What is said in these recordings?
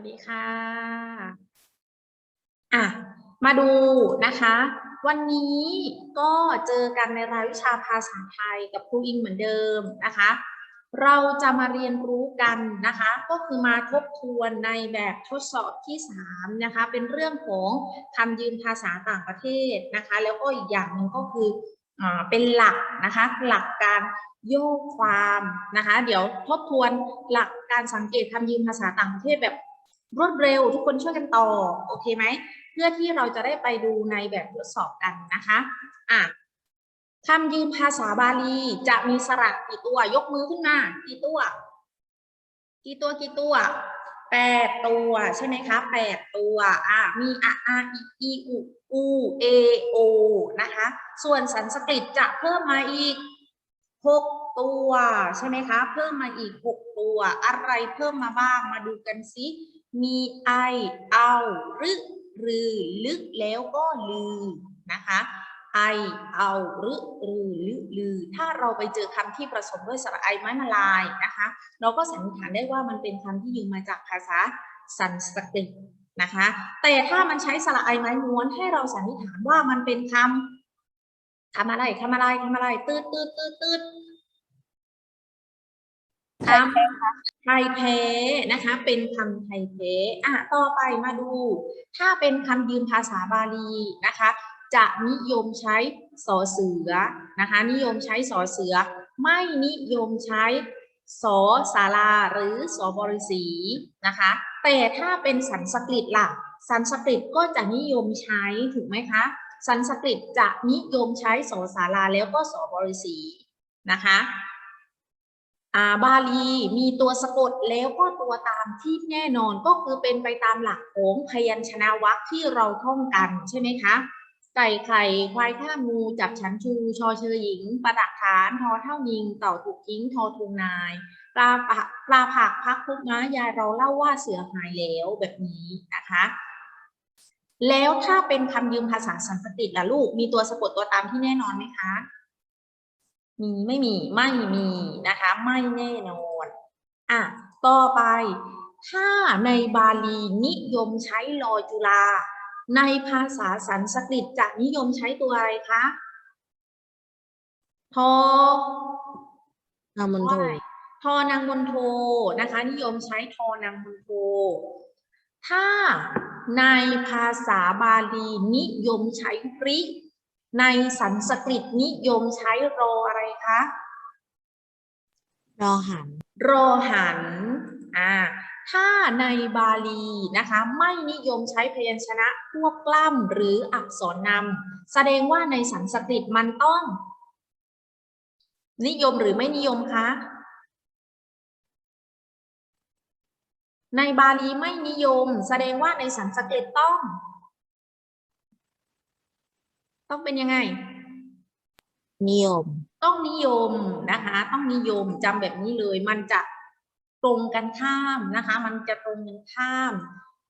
สดีค่ะ อะ มาดูนะคะ วันนี้ก็เจอกันในรายวิชาภาษาไทยกับครูอิงเหมือนเดิมนะคะ เราจะมาเรียนรู้กันนะคะ ก็คือมาทบทวนในแบบทดสอบที่ 3 นะคะ เป็นเรื่องของคำยืมภาษาต่างประเทศนะคะ แล้วก็อีกอย่างหนึ่งก็คือเป็นหลักนะคะ หลักการโยกความนะคะ เดี๋ยวทบทวนหลักการสังเกตคำยืมภาษาต่างประเทศแบบ รวดเร็วทุกคนช่วยกันต่อโอเคไหมเพื่อที่เราจะได้ไปดูในแบบทดสอบกันนะคะอะคำยืมภาษาบาลีจะมีสระกี่ตัวยกมือขึ้นมากี่ตัว กี่ตัวกี่ตัวแปดตัวใช่ไหมคะแปดตัวอะมีอะอาอีอีอุอูเอโอนะคะส่วนสันสกฤตจะเพิ่มมาอีกหกตัวใช่ไหมคะ เพิ่มมาอีกหกตัว อะไรเพิ่มมาบ้างมาดูกันสิ มีไอ เอารือรือ ลึกแล้วก็ลือนะคะไอ เอาหรือรือลึลือ ถ้าเราไปเจอคำที่ผสมด้วยสระไอไม้มาลายนะคะ เราก็สันนิษฐานได้ว่ามันเป็นคำที่ยืมมาจากภาษาสันสกฤตนะคะ แต่ถ้ามันใช้สระไอไม้ม้วนให้เราสันนิษฐานว่ามันเป็นคำคำอะไรคำอะไรคำอะไรตืดตืดตืดตืด คำไทยแท้นะคะ เป็นคำไทยแท้อะต่อไปมาดู ถ้าเป็นคำยืมภาษาบาลีนะคะ จะนิยมใช้สอเสือนะคะ นิยมใช้สอเสือ ไม่นิยมใช้สอสาราหรือสอบริสีนะคะ แต่ถ้าเป็นสันสกฤตล่ะ สันสกฤตก็จะนิยมใช้ถูกไหมคะ สันสกฤตจะนิยมใช้สอสาราแล้วก็สอบริสีนะคะ อาบาลีมีตัวสะกดแล้วก็ตัวตามที่แน่นอนก็คือเป็นไปตามหลักของพยัญชนะวรรคที่เราท่องกันใช่ไหมคะไก่ไข่ควายข้างูจับฉันชูชอเชอหญิง ประดักฐานทอเท่ายิงเต่าถูกทิ้งทอทุงนายปลาปปลาผักพักพุกม้ายายเราเล่าว่าเสือหายแล้วแบบนี้นะคะ แล้วถ้าเป็นคำยืมภาษาสันสกฤตล่ะลูกมีตัวสะกดตัวตามที่แน่นอนไหมคะ มีไม่มีไม่มีนะคะ ไม่แน่นอนอะต่อไปถ้าในบาลีนิยมใช้ลอจุลา ในภาษาสันสกฤตจะนิยมใช้ตัวอะไรคะทอนามันทโทออะไรทอนางมนโทนะคะ นิยมใช้ทอนางมนโท ถ้าในภาษาบาลีนิยมใช้ริ ในสันสกฤตนิยมใช้รออะไรคะ รอหัน รอหัน อ่า ถ้าในบาลีนะคะ ไม่นิยมใช้พยัญชนะควบกล้ำหรืออักษรนำแสดงว่าในสันสกฤตมันต้อง นิยมหรือไม่นิยมคะ ในบาลีไม่นิยม แสดงว่าในสันสกฤตต้อง ต้องเป็นยังไง นิยม ต้องนิยมนะคะ ต้องนิยมจำแบบนี้เลย มันจะตรงกันข้ามนะคะ มันจะตรงกันข้าม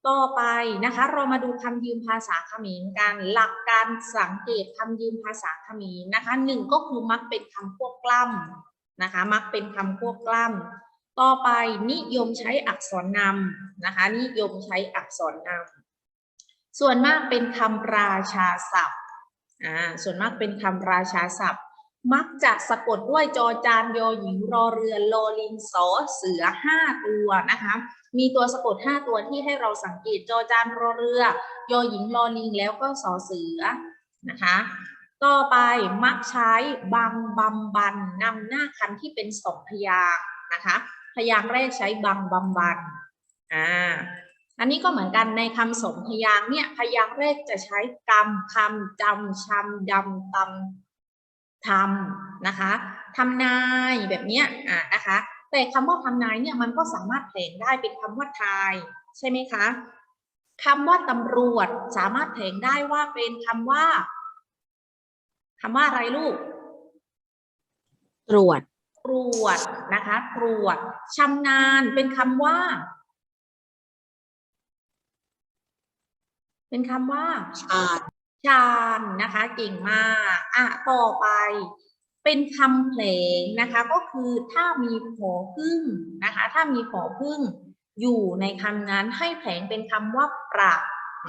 ต่อไปนะคะ เรามาดูคำยืมภาษาเขมรกันหลักการสังเกตคำยืมภาษาเขมรนะคะหนึ่งก็คือมักเป็นคำควบกล้ำนะคะ มักเป็นคำควบกล้ำต่อไปนิยมใช้อักษรนำนะคะ นิยมใช้อักษรนำส่วนมากเป็นคำราชาศัพท์ อ่าส่วนมากเป็นคำราชาศัพท์ มักจะสะกดด้วยจอจานยอหญิงรอเรือลลิงสอเสือห้าตัวนะคะมีตัวสะกดห้าตัวที่ให้เราสังเกตจอจานรอเรือยอหญิงรอลิงแล้วก็สอเสือนะคะต่อไปมักใช้บังบำบันนำหน้าคำที่เป็นสองพยางนะคะพยางค์แรกใช้บังบำบันอ่า อันนี้ก็เหมือนกันในคำสองพยางค์เนี่ยพยางค์แรกจะใช้กำคำจำชำดำตำทำนะคะทำนายแบบเนี้ยอ่านะคะ แต่คำว่าทำนายเนี่ยมันก็สามารถแผลงได้เป็นคำว่าทาย ใช่ไหมคะคำว่าตำรวจสามารถแผลงได้ว่าเป็นคำว่าคำว่าอะไรลูก ตรวจ ตรวจนะคะ ตรวจชำนาญเป็นคำว่า เป็นคำว่าชาญชาญนะคะเก่งมากอะต่อไป เป็นคำเพลงนะคะก็คือถ้ามีผอพึ่งนะคะ ถ้ามีผอพึ่งอยู่ในคำนั้นให้แผลงเป็นคำว่าประ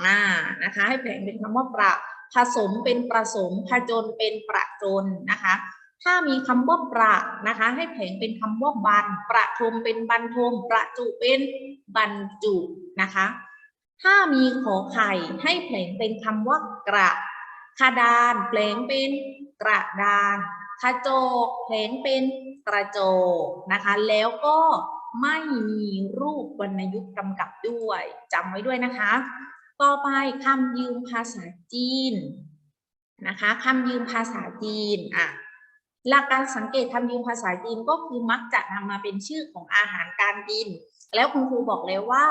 อ่านะคะ ให้แผลงเป็นคำว่าประผสมเป็นประสมผจญเป็นประจนนะคะ ถ้ามีคำว่าประนะคะ ให้แผลงเป็นคำว่าบันประทมเป็นบันทมประจุเป็นบรรจุนะคะ ถ้ามีขอไข่ให้แผลงเป็นคำว่ากระขดานแผลงเป็นกระดานขจกแผลงเป็นกระโจกนะคะ แล้วก็ไม่มีรูปวรรณยุกต์กำกับด้วยจำไว้ด้วยนะคะ ต่อไปคำยืมภาษาจีนนะคะคำยืมภาษาจีนอะหลักการสังเกตคำยืมภาษาจีนก็คือมักจะนำมาเป็นชื่อของอาหารการกิน แล้วคุณครูบอกแล้วว่า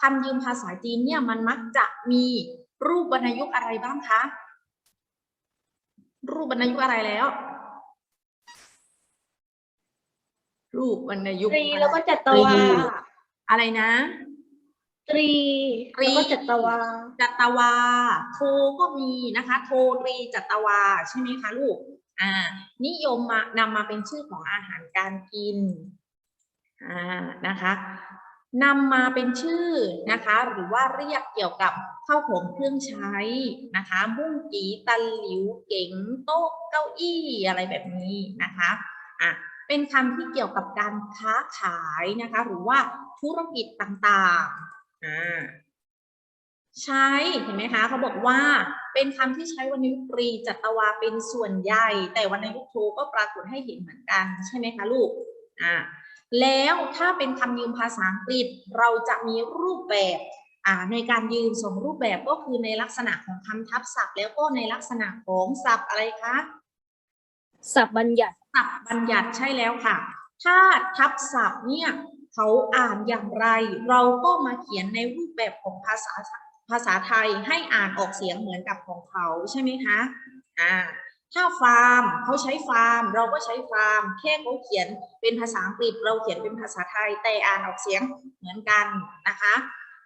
คำยืมภาษาจีนเนี่ยมันมักจะมีรูปวรรณยุกต์อะไรบ้างคะ รูปวรรณยุกต์อะไรแล้ว รูปวรรณยุกต์ตรีแล้วก็จัตตรีวา อะไรนะตรีตรีแล้วก็จัตวา จัตวา โทก็มีนะคะ โทตรีจัตวาใช่ไหมคะลูก อ่า นิยมมานำมาเป็นชื่อของอาหารการกิน อ่า นะคะ นำมาเป็นชื่อนะคะ หรือว่าเรียกเกี่ยวกับข้าวของเครื่องใช้นะคะบุ้งกีตันหลิวเก๋งโต๊ะเก้าอี้อะไรแบบนี้นะคะอะเป็นคำที่เกี่ยวกับการค้าขายนะคะ หรือว่าธุรกิจต่างๆอ่าใช้เห็นไหมคะเขาบอกว่าเป็นคำที่ใช้วรรณยุกตรีจัตวาเป็นส่วนใหญ่ แต่วรรณยุกโทก็ปรากฏให้เห็นเหมือนกันใช่ไหมคะลูกอ่า แล้วถ้าเป็นคำยืมภาษาอังกฤษเราจะมีรูปแบบอ่าในการยืมสองรูปแบบก็คือในลักษณะของคำทับศัพท์แล้วก็ในลักษณะของศัพท์อะไรคะสับบัญญัติศัพท์บัญญัติใช่แล้วค่ะ ถ้าทับศัพท์เนี่ยเขาอ่านอย่างไร เราก็มาเขียนในรูปแบบของภาษาภาษาไทยให้อ่านออกเสียงเหมือนกับของเขาใช่ไหมคะอ่า ถ้าฟาร์มเขาใช้ฟาร์ม เราก็ใช้ฟาร์ม แค่เขาเขียนเป็นภาษาอังกฤษ เราเขียนเป็นภาษาไทยแต่อ่านออกเสียงเหมือนกันนะคะ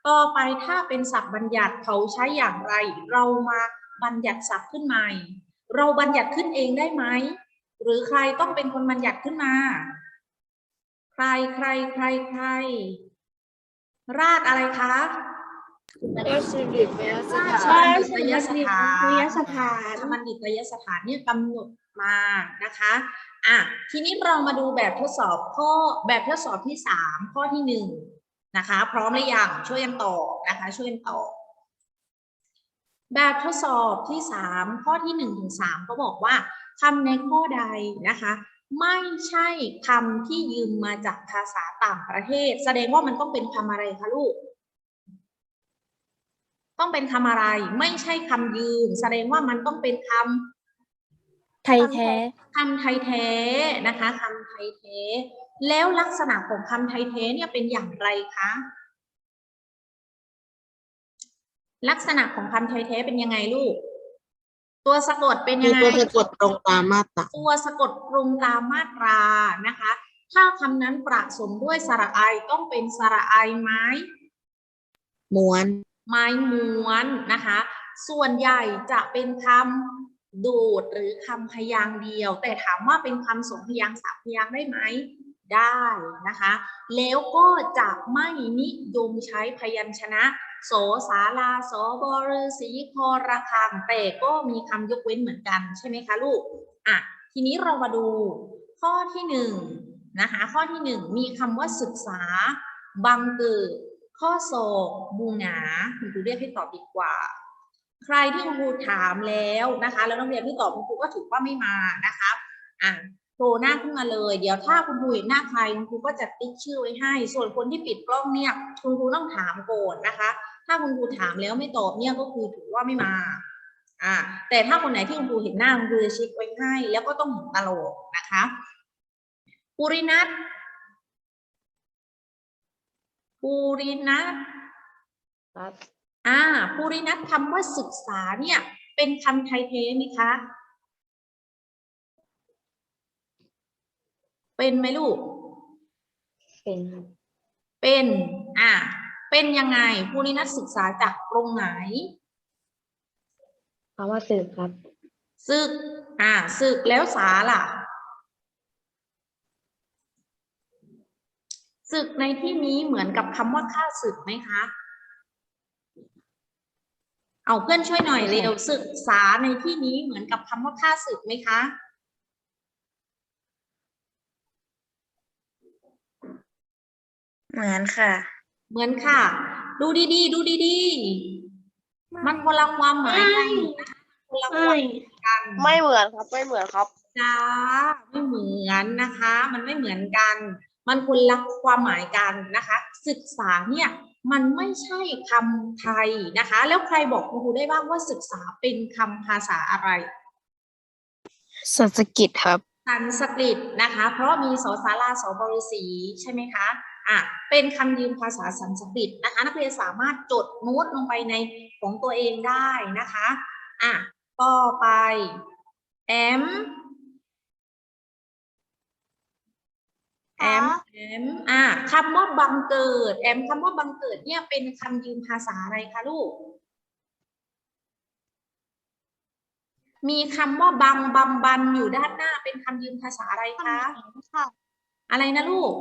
ต่อไปถ้าเป็นศัพท์บัญญัติเขาใช้อย่างไร เรามาบัญญัติศัพท์ขึ้นใหม่ เราบัญญัติขึ้นเองได้ไหมหรือใครต้องเป็นคนบัญญัติขึ้นมา ใครใครใครใครราชอะไรคะ ราชบัณฑิตยสถานราชบัณฑิตยสถานยสถานราชบัณฑิตยสถานเนี่ยกำหนดมานะคะอะทีนี้เรามาดูแบบทดสอบข้อแบบทดสอบที่สามข้อที่หนึ่งนะคะ พร้อมหรือยังช่วยกันตอบนะคะ ช่วยกันตอบแบบทดสอบที่สามข้อที่หนึ่งถึงสามเขาบอกว่าคำในข้อใดนะคะ ไม่ใช่คำที่ยืมมาจากภาษาต่างประเทศ แสดงว่ามันต้องเป็นคำอะไรคะลูก ต้องเป็นคำอะไร ไม่ใช่คำยืมแสดงว่ามันต้องเป็นคำไทยแท้คำไทยแท้นะคะคำไทยแท้ แล้วลักษณะของคำไทยแท้เนี่ยเป็นอย่างไรคะลักษณะของคำไทยแท้เป็นยังไงลูก ตัวสะกดเป็นมียังไง ตัวสะกดตรงตามมาตรา ตัวสะกดตรงตามมาตรานะคะ ถ้าคำนั้นประสมด้วยสระไอต้องเป็นสระไอไม้ม้วน ไม้ม้วนนะคะ ส่วนใหญ่จะเป็นคำโดดหรือคำพยางเดียว แต่ถามว่าเป็นคำสองพยางสามพยางได้ไหมได้นะคะ แล้วก็จะไม่นิยมใช้พยัญชนะโสสาลาสบรสีคอระคังแต่ก็มีคำยกเว้นเหมือนกันใช่ไหมคะลูกอะทีนี้เรามาดูข้อที่หนึ่งนะคะ ข้อที่หนึ่งมีคำว่าศึกษาบังเกิด ข้อศอกบูหงาคุณครูเรียกให้ตอบดีกว่า ใครที่คุณครูถามแล้วนะคะ แล้วนักเรียนที่ตอบคุณครูก็ถือว่าไม่มานะคะอะโผล่หน้าขึ้นมาเลย เดี๋ยวถ้าคุณครูเห็นหน้าใครคุณครูก็จะติ๊กชื่อไว้ให้ ส่วนคนที่ปิดกล้องเนี่ยคุณครูต้องถามก่อนนะคะ ถ้าคุณครูถามแล้วไม่ตอบเนี่ยก็คือถือว่าไม่มาอ่าแต่ถ้าคนไหนที่คุณครูเห็นหน้าคุณครูจะเช็คไว้ให้ แล้วก็ต้องเห็นตลกนะคะปุรินัท ปุรินัทครับอ่าปุรินัทคำว่าศึกษาเนี่ย เป็นคำไทยเทไหมคะ เป็นไหมลูก เป็นครับเป็น อ่า เป็นยังไงปุรินัทศึกษาจากตรงไหนคำว่าสืบครับศึก อ่าศึกแล้วสาล่ะ ศึกในที่นี้เหมือนกับคำว่าฆ่าศึกไหมคะ เอาเพื่อนช่วยหน่อยเร็วศึกษาในที่นี้เหมือนกับคำว่าฆ่าศึกไหมคะเหมือนค่ะ เหมือนค่ะ ดูดีๆ ดูดีๆ มันคนละความหมายกันนะคะคนละความหมายกันไม่เหมือนครับ ไม่เหมือนครับจ้าไม่เหมือนนะคะ มันไม่เหมือนกัน มันคนละความหมายกันนะคะ ศึกษาเนี่ยมันไม่ใช่คำไทยนะคะ แล้วใครบอกครูได้บ้างว่าศึกษาเป็นคำภาษาอะไรสันสกิตครับสันสกฤตนะคะ เพราะมีสอสาราสอบริสีใช่ไหมคะอะเป็นคำยืมภาษาสันสกฤตนะคะ นักเรียนสามารถจดโน้ตลงไปในของตัวเองได้นะคะอะต่อไปแอม แอมแอมอะคำว่าบังเกิด แอมคำว่าบังเกิดเนี่ยเป็นคำยืมภาษาอะไรคะลูก มีคำว่าบังบำบันอยู่ด้านหน้าเป็นคำยืมภาษาอะไรคะค่ะอะไรนะลูก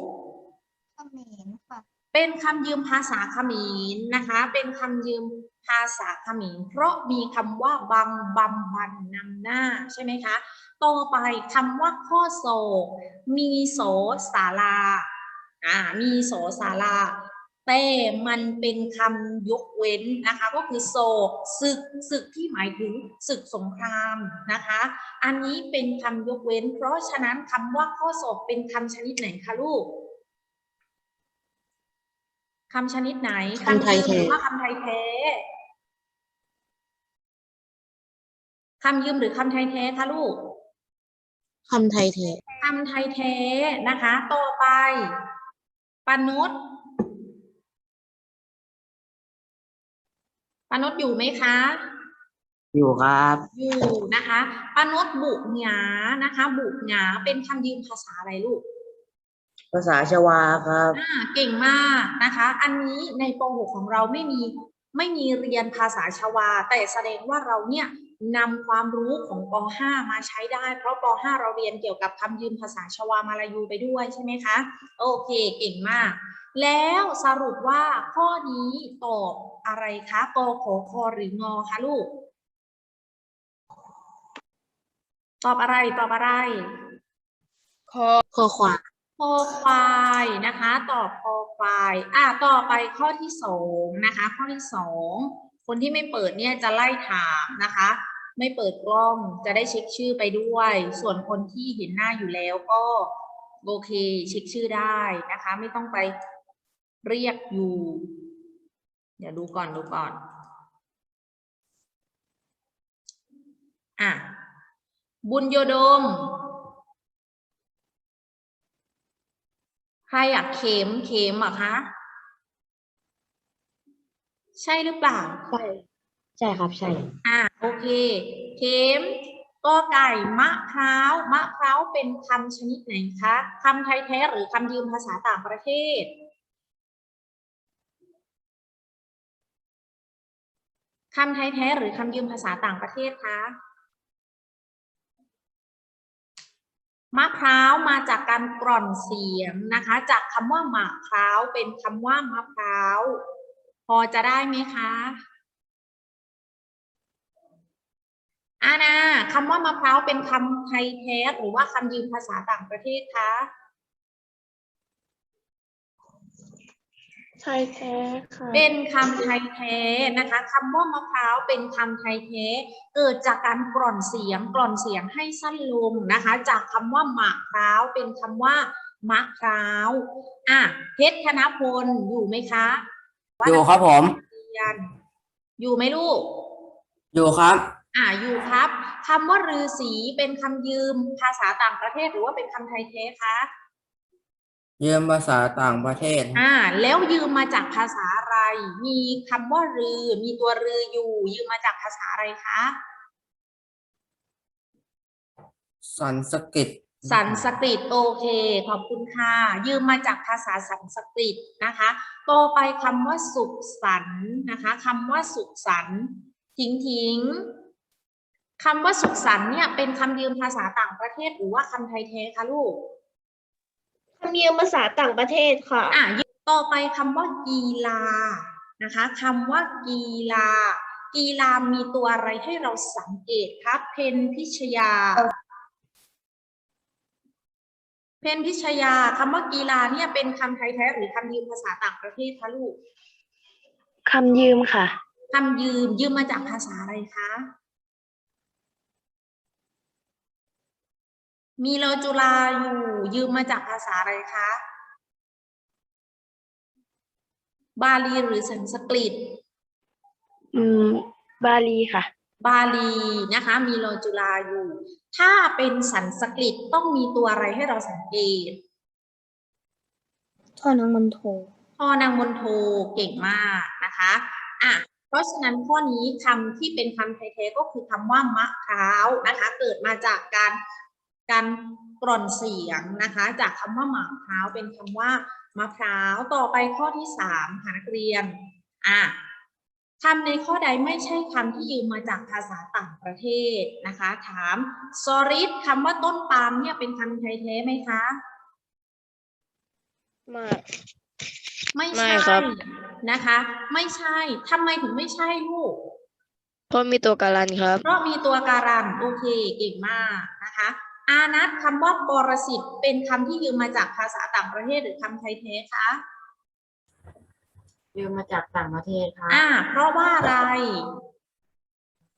ขมิ้นค่ะเป็นคำยืมภาษาเขมรนะคะ เป็นคำยืมภาษาเขมรเพราะมีคำว่าบังบำบันนำหน้าใช่ไหมคะ ต่อไปคำว่าข้อโศก มีโสศาลาอ่ามีโสศาลาแต่มันเป็นคำยกเว้นนะคะ ก็คือโศกศึกศึกที่หมายถึงศึกสงครามนะคะ อันนี้เป็นคำยกเว้น เพราะฉะนั้นคำว่าข้อโศกเป็นคำชนิดไหนคะลูกคำชนิดไหนคำไทยแท้หรือว่าคำไทยแท้คำยืมหรือคำไทยแท้คะลูก คำไทยแท้คำไทยแท้นะคะ ต่อไปปานุษปานุษอยู่ไหมคะ อยู่ครับ อยู่นะคะปานุษบุหงานะคะ บุหงาเป็นคำยืมภาษาอะไรลูก ภาษาชวาครับอ่าเก่งมากนะคะ อันนี้ในป .6 ของเราไม่มีไม่มีเรียนภาษาชวา แต่แสดงว่าเราเนี่ย นำความรู้ของป .5 มาใช้ได้ เพราะป .5 เราเรียนเกี่ยวกับคำยืมภาษาชวามาลายูไปด้วยใช่ไหมคะ โอเค เก่งมาก แล้วสรุปว่าข้อนี้ตอบอะไรคะกขอคอหรืองอคะลูก ตอบอะไรตอบอะไรคอข้อความคอควายนะคะ ตอบคอควาย อะต่อไปข้อที่สองนะคะ ข้อที่สอง คนที่ไม่เปิดเนี่ยจะไล่ถามนะคะ ไม่เปิดกล้องจะได้เช็คชื่อไปด้วย ส่วนคนที่เห็นหน้าอยู่แล้วก็โอเคเช็คชื่อได้นะคะ ไม่ต้องไปเรียกอยู่ เดี๋ยวดูก่อนดูก่อนอะบุญโยดม ใครอยากเข็มเข็มอะคะ ใช่หรือเปล่า ใช่ใช่ครับใช่ อ่าโอเค เข็มกอไก่มะพร้าวมะพร้าวเป็นคำชนิดไหนคะคำไทยแท้หรือคำยืมภาษาต่างประเทศ คำไทยแท้หรือคำยืมภาษาต่างประเทศคะมะพร้าวมาจากการกร่อนเสียงนะคะ จากคำว่ามะพร้าวเป็นคำว่ามะพร้าว พอจะได้ไหมคะอานาคำว่ามะพร้าวเป็นคำไทยแท้หรือว่าคำยืมภาษาต่างประเทศคะ ไทยแท้ค่ะ เป็นคำไทยแท้นะคะคำว่ามะพร้าวเป็นคำไทยแท้เกิดจากการกร่อนเสียงกร่อนเสียงให้สั้นลงนะคะ จากคำว่ามะพร้าวเป็นคำว่ามะพร้าวอะเพชรธนพลอยู่ไหมคะ อยู่ครับผม เรียนอยู่ไหมลูก อยู่ครับ อ่าอยู่ครับคำว่าฤาษีเป็นคำยืมภาษาต่างประเทศหรือว่าเป็นคำไทยแท้คะยืมภาษาต่างประเทศ อ่า แล้วยืมมาจากภาษาอะไร มีคำว่ารือ มีตัวรืออยู่ ยืมมาจากภาษาอะไรคะ สันสกิต สันสกฤตโอเค ขอบคุณค่ะ ยืมมาจากภาษาสันสกฤตนะคะต่อไปคำว่าสุขสันต์นะคะคำว่าสุขสันต์ทิ้งทิ้งคำว่าสุขสันต์เนี่ยเป็นคำยืมภาษาต่างประเทศหรือว่าคำไทยแท้คะลูกธรรมเนียมภาษาต่างประเทศค่ะอะต่อไปคำว่ากีฬานะคะคำว่ากีฬา กีฬามีตัวอะไรให้เราสังเกตครับเพนพิชยา เพนพิชยาคำว่ากีฬาเนี่ยเป็นคำไทยแท้หรือคำยืมภาษาต่างประเทศคะลูกคำยืมค่ะคำยืมยืมมาจากภาษาอะไรคะมีโลจุลาอยู่ยืมมาจากภาษาอะไรคะบาลีหรือสันสกฤต อืม บาลีค่ะ บาลีนะคะมีโลจุลาอยู่ ถ้าเป็นสันสกฤตต้องมีตัวอะไรให้เราสังเกตท่อนางมนโทพ่อนางมนโทเก่งมากนะคะอะเพราะฉะนั้นข้อนี้คำที่เป็นคำไทยๆก็คือคำว่ามะพร้าวนะคะ เกิดมาจากการการกร่อนเสียงนะคะ จากคำว่าหมากพร้าวเป็นคำว่ามะพร้าวต่อไปข้อที่สามค่ะนักเรียนอะ คำในข้อใดไม่ใช่คำที่ยืมมาจากภาษาต่างประเทศนะคะ ถามสริดคำว่าต้นปาล์มเนี่ยเป็นคำไทยแท้ไหมคะมาไม่ ไม่ใช่ครับ นะคะ ไม่ใช่ทำไมถึงไม่ใช่ลูก เพราะมีตัวการันครับ เพราะมีตัวการันโอเคเก่งมากนะคะ อานัทคำว่าปรสิตเป็นคำที่ยืมมาจากภาษาต่างประเทศหรือคำไทยแท้คะ ยืมมาจากต่างประเทศครับอ่า เพราะว่าอะไร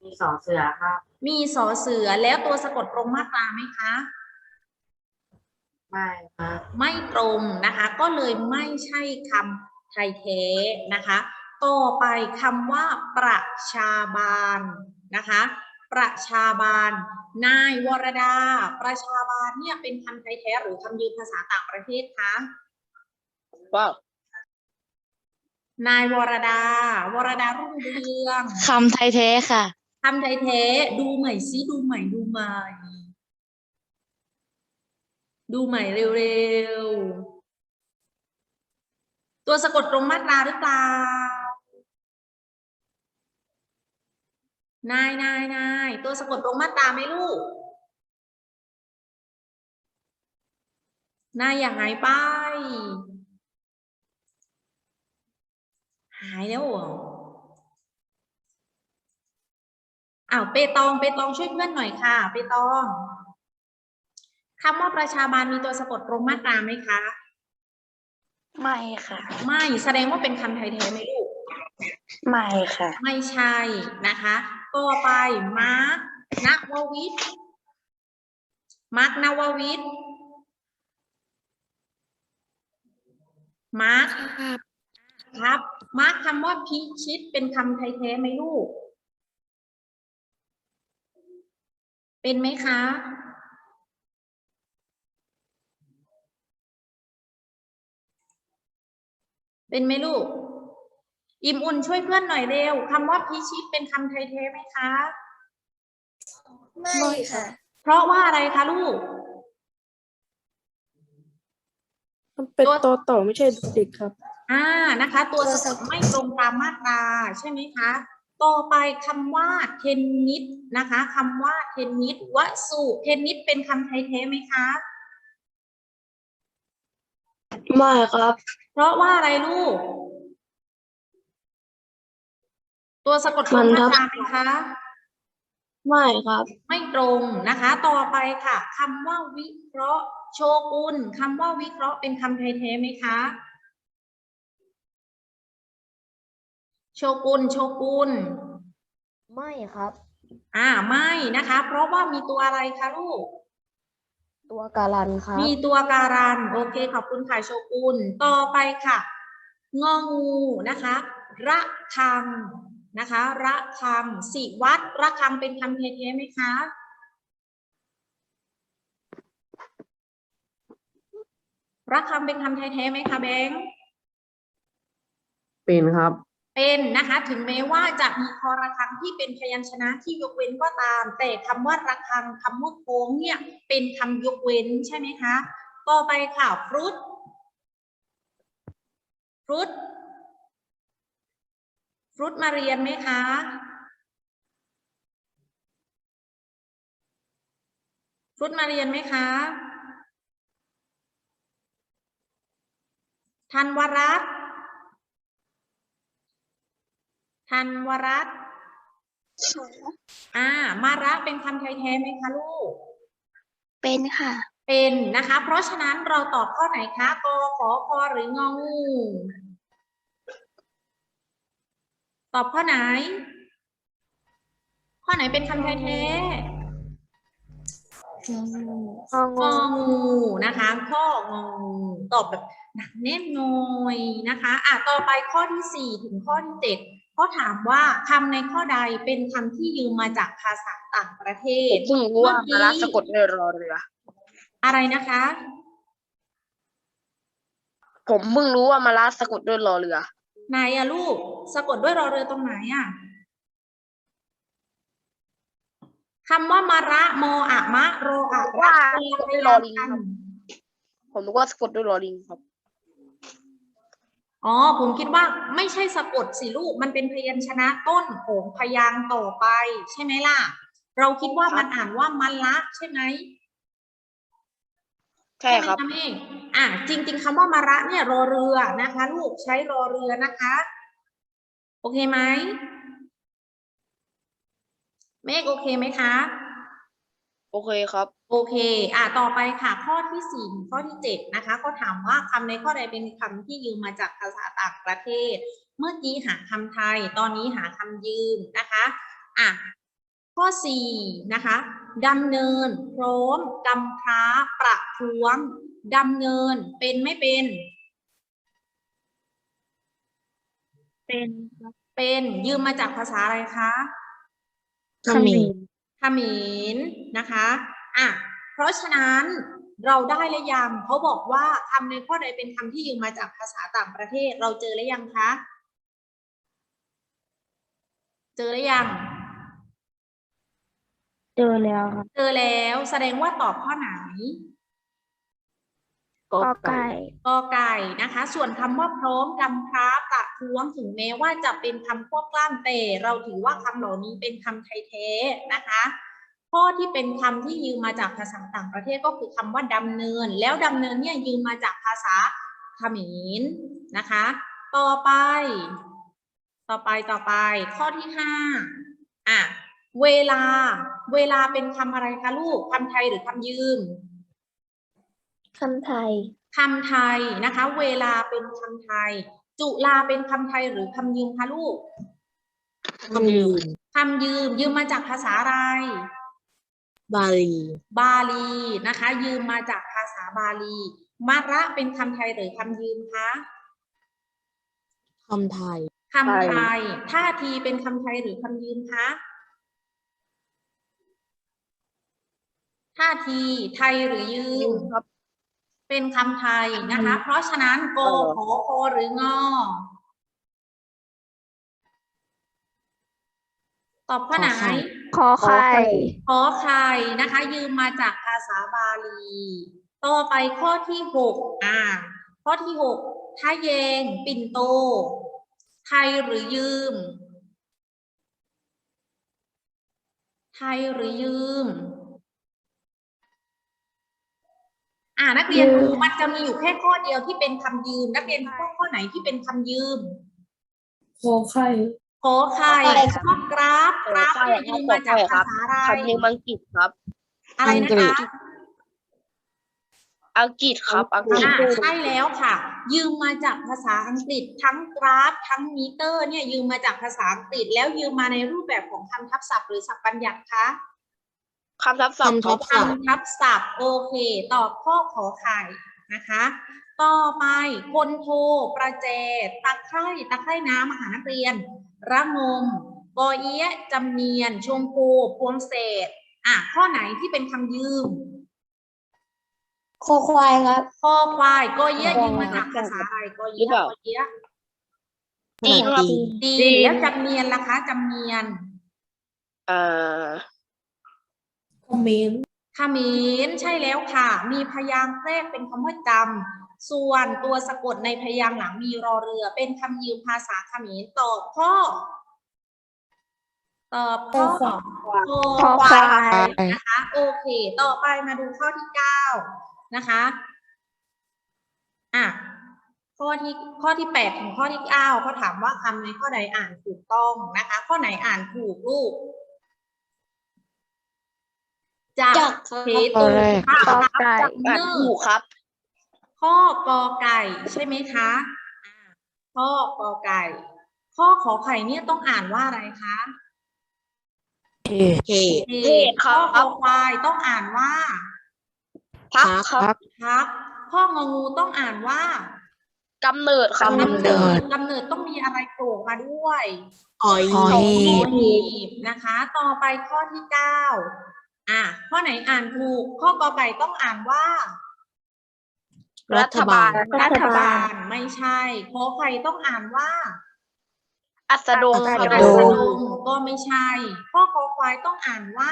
มีสอเสือครับ มีสอเสือแล้วตัวสะกดตรงมาตราไหมคะ ไม่ครับ ไม่ตรงนะคะ ก็เลยไม่ใช่คำไทยแท้นะคะ ต่อไปคำว่า ประชาบาลนะคะ ประชาบาล นายวรดา ประชาบาลเนี่ยเป็นคำไทยแท้หรือคำยืมภาษาต่างประเทศคะว้าว นายวรดา วรดารุ่งเรืองคำไทยแท้ค่ะคำไทยแท้ดูใหม่ซิดูใหม่ดูใหม่ ดูใหม่เร็วๆ ตัวสะกดตรงมาตราหรือเปล่านายนายนายตัวสะกดตรงมาตราไหมลูกนายอย่าหายไป หายแล้วเหรออ้าวเปตองเปตองช่วยเพื่อนหน่อยค่ะ เปตองคำว่าประชาบาลมีตัวสะกดตรงมาตราไหมคะ ไม่ค่ะ ไม่แสดงว่าเป็นคำไทยแท้ไหมลูก ไม่ค่ะ ไม่ใช่นะคะต่อไปมาร์กนววิทย์มาร์กนววิทย์มาร์กครับ มาร์กคำว่าพิชิตเป็นคำไทยแท้ไหมลูก เป็นไหมคะ เป็นไหมลูก อิ่มอุ่นช่วยเพื่อนหน่อยเร็วคำว่าพิชิตเป็นคำไทยแท้ไหมคะ ไม่ค่ะ เพราะว่าอะไรคะลูก มันเป็นตัวตัวต่อไม่ใช่เด็กครับ อ่านะคะ ตัวสะกดไม่ตรงตามมาตราใช่ไหมคะ ต่อไปคำว่าเทนนิสนะคะคำว่าเทนนิสวสุเทนนิสเป็นคำไทยแท้ไหมคะ ไม่ครับ เพราะว่าอะไรลูก ตัวสะกดตรงมันมาทับตราไหมคะ ไม่ครับ ไม่ตรงนะคะ ต่อไปค่ะคำว่าวิเคราะห์โชกุนคำว่าวิเคราะห์เป็นคำไทยแท้ไหมคะ โชกุนโชกุนไม่ครับ อ่าไม่นะคะ เพราะว่ามีตัวอะไรคะลูก ตัวการันครับ มีตัวการัน โอเค ขอบคุณค่ะโชกุนต่อไปค่ะ งองูนะคะ ระคัง นะคะระคังสิวัตรระคังเป็นคำไทยแท้ไหมคะระคังเป็นคำไทยแท้ไหมคะแบงค์เป็นครับ เป็นนะคะ ถึงแม้ว่าจะมีคอระฆังที่เป็นพยัญชนะที่ยกเว้นก็ตาม แต่คำว่าระฆังคำว่าโค้งเนี่ย เป็นคำยกเว้นใช่ไหมคะ ต่อไปค่ะฟรุตฟรุตฟ รุตมาเรียนไหมคะฟรุตมาเรียนไหมคะธันวรัตน์ธันวรัตน์อ่า มาระเป็นคำไทยแท้ไหมคะลูก เป็นค่ะ เป็นนะคะ เพราะฉะนั้นเราตอบข้อไหนคะกขอคอหรืององู ตอบข้อไหน ข้อไหนเป็นคำไทยแท้งองงองูนะคะ ข้ององูตอบแบบหนักแน่นหน่อยนะคะ อะต่อไปข้อที่สี่ถึงข้อที่เจ็ดเขาถามว่าคำในข้อใดเป็นคำที่ยืมมาจากภาษาต่างประเทศเพิ่งรู้ว่ามาลาสะกดด้วยรอเรือ อะไรนะคะ ผมเพิ่งรู้ว่ามาลาสะกดด้วยรอเรือ ไหนอะลูก สะกดด้วยรอเรือตรงไหนอะคำว่ามาระโมอะมะโรอะว่าระสะกดด้วยรอลิงครับผมรู้ว่าสะกดด้วยรอลิงครับ อ๋อ ผมคิดว่าไม่ใช่สะกดสิลูก มันเป็นพยัญชนะต้นของพยางค์ต่อไป ใช่ไหมล่ะ เราคิดว่ามันอ่านว่ามันละใช่ไหมใช่ครับไหมะเมฆ อะจริง ๆคำว่ามาระเนี่ยรอเรือนะคะลูกใช้รอเรือนะคะ โอเคไหมเมฆโอเคไหมคะโอเคครับ โอเค อะต่อไปค่ะ ข้อที่สี่ถึงข้อที่เจ็ดนะคะ ก็ถามว่าคำในข้อใดเป็นคำที่ยืมมาจากภาษาต่างประเทศ เมื่อกี้หาคำไทย ตอนนี้หาคำยืมนะคะ อะ ข้อสี่นะคะ ดำเนินพร้อมกำพร้าประท้วงดำเนินเป็นไม่เป็น เป็นเป็นยืมมาจากภาษาอะไรคะเขมรเขมรนะคะอะเพราะฉะนั้นเราได้แล้วยังเขาบอกว่าคำในข้อใดเป็นคำที่ยืมมาจากภาษาต่างประเทศ เราเจอแล้วยังคะ เจอแล้วยัง เจอแล้วครับเจอแล้วแสดงว่าตอบข้อไหนกอไก่กอไก่นะคะ ส่วนคำว่าพร้อมกำพร้าประท้วงถึงแม้ว่าจะเป็นคำควบกล้ำแต่เราถือว่าคำเหล่านี้เป็นคำไทยแท้นะคะ ข้อที่เป็นคำที่ยืมมาจากภาษาต่างประเทศก็คือคำว่าดำเนิน แล้วดำเนินเนี่ยยืมมาจากภาษาเขมรนะคะ ต่อไป ต่อไปต่อไป ข้อที่ห้าอะ เวลา เวลาเป็นคำอะไรคะลูกคำไทยหรือคำยืมคำไทยคำไทยนะคะ เวลาเป็นคำไทย จุลาเป็นคำไทยหรือคำยืมคะลูกคำยืมคำยืมยืมมาจากภาษาอะไร บาลี บาลีนะคะ ยืมมาจากภาษาบาลีมาระเป็นคำไทยหรือคำยืมคะคำไทยคำไทยท่าทีเป็นคำไทยหรือคำยืมคะ ท่าทีไทยหรือยืยืมมครับ เป็นคำไทยนะคะ เพราะฉะนั้นโกเออขอโคหรืองอ ตอบข้อไหน ขอไข่ขอไข่นะคะ ยืมมาจากภาษาบาลี ต่อไปข้อที่หกอ่า ข้อที่หกทะเยง ปิ่นโต ไทยหรือยืม ไทยหรือยืม อ่านักเรียนยืมมันจะมีอยู่แค่ข้อเดียวที่เป็นคำยืม นักเรียนข้อข้อไหนที่เป็นคำยืมขอไข่ขอไข่ขอไข่ครับข้อกราฟกราฟขอไข่เนี่ยครับยืมมาจากขอไข่ครัภาบษาอะไรคำยืมอังกฤษครับ อะไรนะคะอังกฤษครับอังกฤษอ่าใช่แล้วค่ะ ยืมมาจากภาษาอังกฤษทั้งกราฟ ทั้งมิเตอร์ เนี่ยยืมมาจากภาษาอังกฤษแล้วยืมมาในรูปแบบของคำทับศัพท์หรือศัพท์บัญญัติคะ คำทับศัพท์ครับคำทับศัพท์โอเค ตอบข้อขอไข่นะคะ ต่อไปคนโทประแจตะไคร่ตะไคร่น้ำมหานักเรียน ระงมกอเอียะจำเนียน ชมพูพวงเศษ อะ ข้อไหนที่เป็นคำยืมคอควายครับคอควายกอเอียะยืมมาจากภาษาอะไรกอเอียะหรือเปล่ากอเอียะดีครับดีดีแล้วจำเนียนล่ะคะจำเนียน เอ่อ คอมเมนต์เขมรใช่แล้วค่ะ มีพยางค์แรกเป็นคำว่าจำส่วนตัวสะกดในพยางค์หลังมีรอเรือ เป็นคำยืมภาษาเขมรตอบข้อ ตอบข้อคอควายนะคะโอเค ต่อไปมาดูข้อที่เก้านะคะอะข้อที่ข้อที่แปดถึงข้อที่เก้าเขาถามว่าคำในข้อใดอ่านถูกต้องนะคะ ข้อไหนอ่านถูกลูก จากจากเทตุภาพกอครับไก่จากอ่านเนอถูกครับ ข้อกอไก่ใช่ไหมคะอ่าข้อกอไก่ ข้อขอไข่เนี่ยต้องอ่านว่าอะไรคะเหตุเหเหตุครับข้อคอควายต้องอ่านว่าพักครับพักข้ององูต้องอ่านว่ากำเนิดครับกำเนิดกำเนิดต้องมีอะไรโผล่มาด้วยหอยหอยหีบนะคะ ต่อไปข้อที่เก้า อะข้อไหนอ่านถูก ข้อกอไก่ต้องอ่านว่า รัฐบาล รัฐบาลไม่ใช่ขอไข่ต้องอ่านว่า อัสดงอัคสรับดงก็ไม่ใช่ ข้อคอควายต้องอ่านว่า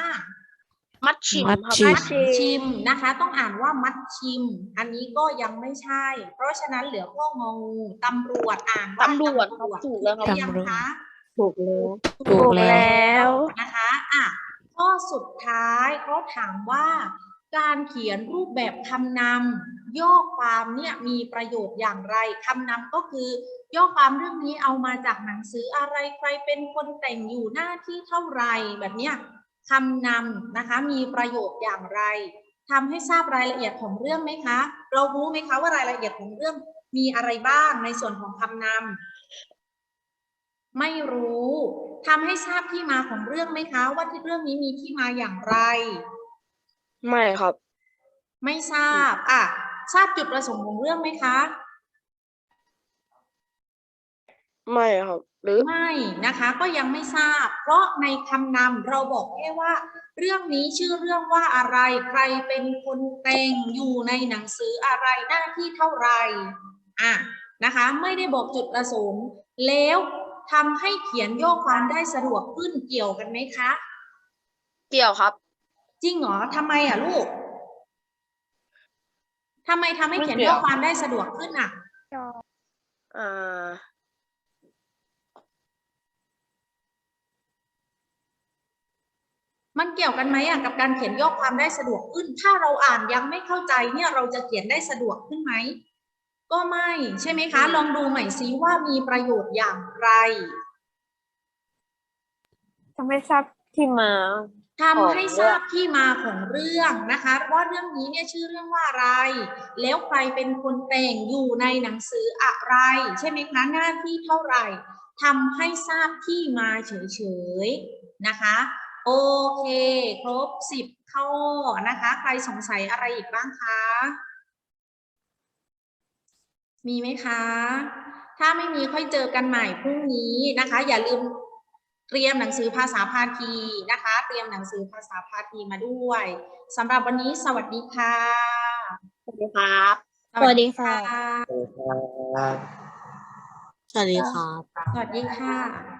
มัดฉิมมัดครับฉิ มัดชิมนะคะ ต้องอ่านว่ามัดชิม อันนี้ก็ยังไม่ใช่ เพราะฉะนั้นเหลือข้ององูตำรวจอ่านว่าตำรวจครับถูกแล้วครับหรือยังคะถูกแล้ว ถูกแล้ว นะคะ อะ ข้อสุดท้ายเขาถามว่าการเขียนรูปแบบคำนำย่อความเนี่ยมีประโยชน์อย่างไรคำนำก็คือย่อความเรื่องนี้เอามาจากหนังสืออะไรใครเป็นคนแต่งอยู่หน้าที่เท่าไหรแบบเนี้ยคำนำนะคะมีประโยชน์อย่างไรทำให้ทราบรายละเอียดของเรื่องไหมคะ เรารู้ไหมคะว่ารายละเอียดของเรื่องมีอะไรบ้างในส่วนของคำนำไม่รู้ ทำให้ทราบที่มาของเรื่องไหมคะ ว่าที่เรื่องนี้มีที่มาอย่างไร ไม่ครับ ไม่ทราบ อะ ทราบจุดประสงค์ของเรื่องไหมคะ ไม่ครับ หรือไม่นะคะ ก็ยังไม่ทราบ เพราะในคำนำเราบอกแค่ว่า เรื่องนี้ชื่อเรื่องว่าอะไร ใครเป็นคนแต่งอยู่ในหนังสืออะไรหน้าที่เท่าไหร่อะนะคะ ไม่ได้บอกจุดประสงค์แล้ว ทำให้เขียนย่อความได้สะดวกขึ้นเกี่ยวกันไหมคะ เกี่ยวครับ จริงเหรอทำไมอะลูกทำไมทำให้เขียนไม่เกี่ย่ยอวความได้สะดวกขึ้นอะอ่ามันเกี่ยวกันไหมอะกับการเขียนย่อความได้สะดวกขึ้น ถ้าเราอ่านยังไม่เข้าใจเนี่ยเราจะเขียนได้สะดวกขึ้นไหม ก็ไม่ใช่ไหมคะ ลองดูใหม่ซิว่ามีประโยชน์อย่างไรจะไม่ทราบที่มาทำให้ทราบที่มาของเรื่องนะคะว่าเรื่องนี้เนี่ยชื่อเรื่องว่าอะไร แล้วใครเป็นคนแต่งอยู่ในหนังสืออะไร ใช่ไหมคะหน้าที่เท่าไหร่ทำให้ทราบที่มาเฉยๆนะคะ โอเค ครบสิบข้อนะคะ ใครสงสัยอะไรอีกบ้างคะ มีไหมคะ ถ้าไม่มีค่อยเจอกันใหม่พรุ่งนี้นะคะ อย่าลืมเตรียมหนังสือภาษาพาทีนะคะ เตรียมหนังสือภาษาพาทีมาด้วยสำหรับวันนี้สวัสดีค่ะ สวัสดีครับ สวัสดีค่ะ สวัสดีครับ สวัสดีค่ะ